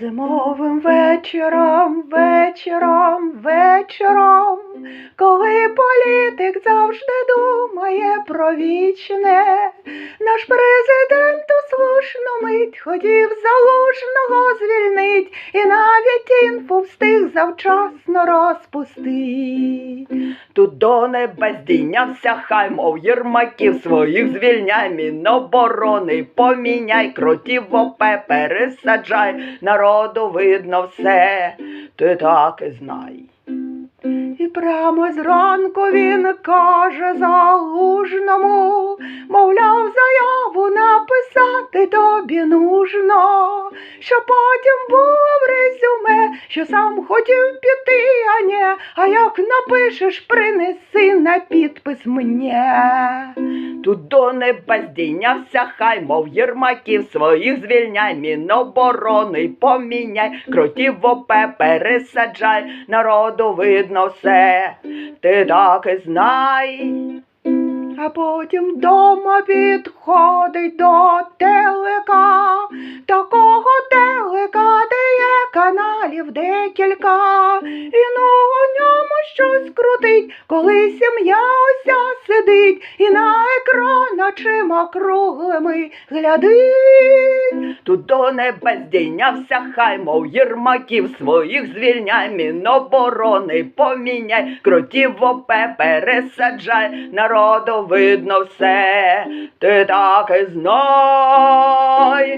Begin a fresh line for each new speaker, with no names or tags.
Зимовим вечором, вечором, вечором, коли політик завжди думає про вічне, наш президент у слушну мить хотів залужного звільнить, і навіть інфу встиг завчасно розпустить. Тут до небес дійнявся хай, мов єрмаків своїх звільняй, міноборони поміняй, кротів в ОП пересаджай, народу видно все, ти так і знай. І прямо зранку він каже залужному, мовляв, заяву написати тобі нужно, що потім було в резюме, що сам хотів піти, а не, а як напишеш, принеси на підпис мне. Тут до небес дійнявся хай, мов єрмаків своїх звільняй, міноборони поміняй, кротів в ОП пересаджай, народу видно все, ти так і знай. А потім вдома підходить до телека, є каналів декілька, і ну у ньому щось крутить, коли сім'я ося сидить, і на екран очима круглими глядить. Тут до небес дійнявся хай, мов єрмаків своїх звільняй, міноборони поміняй, крутів в ОП пересаджай, народу видно все, ти так і знай.